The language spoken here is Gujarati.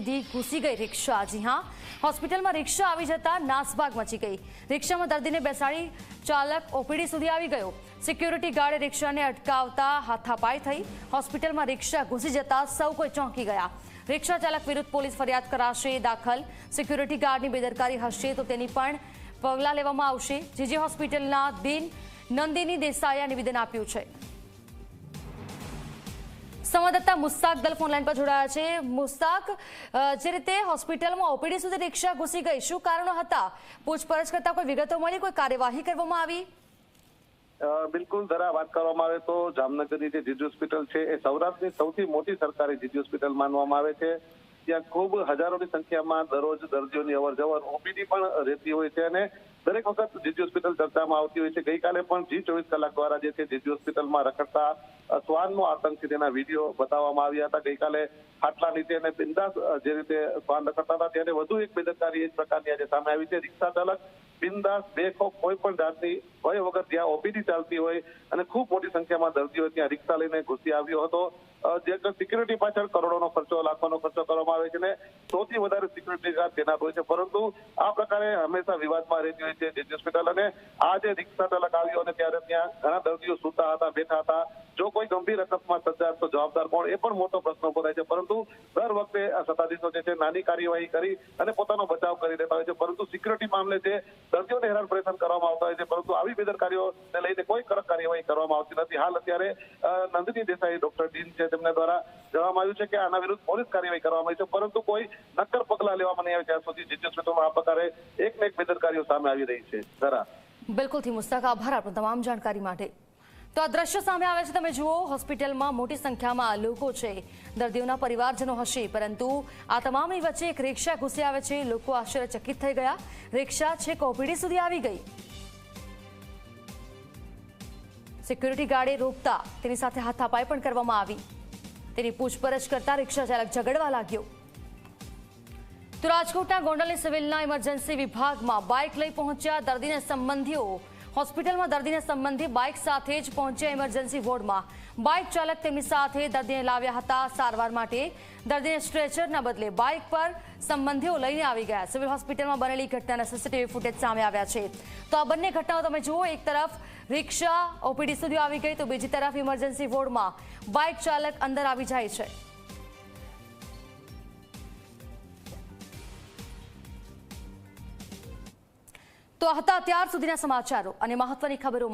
સુધી ઘૂસી ગઈ રિક્ષા. જી હા, હોસ્પિટલમાં રિક્ષા આવી જતા નાસભાગ મચી ગઈ. રિક્ષામાં દર્દીને બેસાડી ચાલક ઓપીડી સુધી આવી ગયો. સિક્યુરિટી ગાર્ડે રિક્ષાને અટકાવતા હાથાપાઈ થઈ. હોસ્પિટલમાં રિક્ષા ઘૂસી જતા સૌ કોઈ ચોંકી ગયા. રિક્ષા ચાલક વિરુદ્ધ પોલીસ ફરિયાદ કરાશે દાખલ. સિક્યુરિટી ગાર્ડની બેદરકારી હશે તો તેની પણ પગલાં લેવામાં આવશે. જીજી હોસ્પિટલના દિન નંદિની દેસાઈએ નિવેદન આપ્યું છે. સંવાદદાતા મુસ્તાક દલ ફોનલાઈન પર જોડાયા છે. મુસ્તાક જે રીતે હોસ્પિટલમાં ઓપીડી સુધી રિક્ષા ઘૂસી ગઈ, શું કારણો હતા? પૂછપરછ કરતા કોઈ વિગતો મળી? કોઈ કાર્યવાહી કરવામાં આવી? બિલકુલ, જરા વાત કરવામાં આવે તો જામનગરની જે જીજી હોસ્પિટલ છે, એ સૌરાષ્ટ્રની સૌથી મોટી સરકારી જીજી હોસ્પિટલ માનવામાં આવે છે. ત્યાં ખૂબ હજારોની સંખ્યામાં દરરોજ દર્દીઓની અવર જવર ઓપીડી પણ રહેતી હોય છે અને દરેક વખત જીજી હોસ્પિટલ ચર્ચામાં આવતી હોય છે. ગઈકાલે પણ જી ચોવીસ કલાક દ્વારા જે છે જીજી હોસ્પિટલમાં રખડતા શ્વાનનો આતંક છે તેના વીડિયો બતાવવામાં આવ્યા હતા. ગઈકાલે ખાટલા નીચે અને બિંદાસ જે રીતે શ્વાન રખડતા હતા ત્યારે વધુ એક બેદરકારી એ પ્રકારની આજે સામે આવી છે. રિક્ષા ચાલક બિંદાસ, બેખોફ કોઈ પણ જાતની ભય વગર જ્યાં ઓપીડી ચાલતી હોય અને ખૂબ મોટી સંખ્યામાં દર્દીઓ ત્યાં રિક્ષા લઈને ઘૂસી આવ્યો હતો. જે સિક્યુરિટી પાછળ કરોડોનો ખર્ચો, લાખોનો ખર્ચો કરવામાં આવે છે ને, સૌથી વધારે સિક્યુરિટી ગાર્ડ તેના હોય છે. પરંતુ આ પ્રકારે હંમેશા વિવાદમાં રહેતી છે જેજી હોસ્પિટલ અને આ જે રિક્ષા ચાલક આવ્યો અને ત્યારે ત્યાં ઘણા દર્દીઓ સૂતા હતા, બેઠા હતા. જો કોઈ ગંભીર અકસ્માત સર્જાય તો જવાબદાર કોણ? એ પણ મોટો પ્રશ્ન ઊભો થાય છે. પરંતુ દર વખતે આ સત્તાધીશો જે છે, નાની કાર્યવાહી કરી અને પોતાનો બચાવ કરી દેતા હોય છે. પરંતુ સિક્યુરિટી મામલે જે દર્દીઓને હેરાન પરેશાન કરવામાં આવતા હોય છે, પરંતુ આવી બેદરકારીઓને લઈને કોઈ કડક કાર્યવાહી કરવામાં આવતી નથી. હાલ અત્યારે નંદિની દેસાઈ, ડોક્ટર ડીન છે, તેમના દ્વારા જણાવવામાં આવ્યું છે કે આના વિરુદ્ધ પોલીસ કાર્યવાહી કરવામાં આવી છે. પરંતુ કોઈ નક્કર પગલાં લેવામાં નહીં આવે ત્યાં સુધી જે હોસ્પિટલમાં આ પ્રકારે એક ને એક બેદરકારીઓ સામે આવી રહી છે. જરા. બિલકુલથી મુસ્તાક. આભાર આપનો તમામ જાણકારી માટે. તો આ દ્રશ્ય સામે આવે છે. તમે જુઓ, હોસ્પિટલમાં મોટી સંખ્યામાં લોકો છે. દર્દીઓના પરિવારજનો હશે, પરંતુ આ તમામની વચ્ચે એક રિક્ષા ઘૂસી આવે છે. લોકો આશ્ચર્યચકિત થઈ ગયા. રિક્ષા છેક ઓપીડી સુધી આવી ગઈ. સિક્યુરિટી ગાર્ડે રોકતા તેની સાથે હાથાપાઈ પણ કરવામાં આવી. તેની પૂછપરછ કરતા રિક્ષા ચાલક ઝઘડવા લાગ્યો. તો રાજકોટના ગોંડલની સિવિલના ઇમરજન્સી વિભાગમાં બાઇક લઈ પહોંચ્યા દર્દીના સંબંધીઓ હોસ્પિટલમાં દર્દીને સંબંધી બાઇક સાથે જ પહોંચ્યા ઇમરજન્સી વોર્ડમાં. બાઇક ચાલક તેમની સાથે દર્દીને લાવ્યા હતા સારવાર માટે. દર્દીને સ્ટ્રેચરના બદલે બાઇક પર સંબંધીઓ લઈને આવી ગયા. સિવિલ હોસ્પિટલમાં બનેલી ઘટનાના સીસીટીવી ફૂટેજ સામે આવ્યા છે. તો આ બંને ઘટનાઓ તમે જુઓ, એક તરફ રિક્ષા, ઓપીડી સુધી આવી ગઈ, તો બીજી તરફ ઇમરજન્સી વોર્ડમાં બાઇક ચાલક અંદર આવી જાય છે. તો આ હતા ત્યાર સુધીના સમાચારો અને મહત્વની ખબરો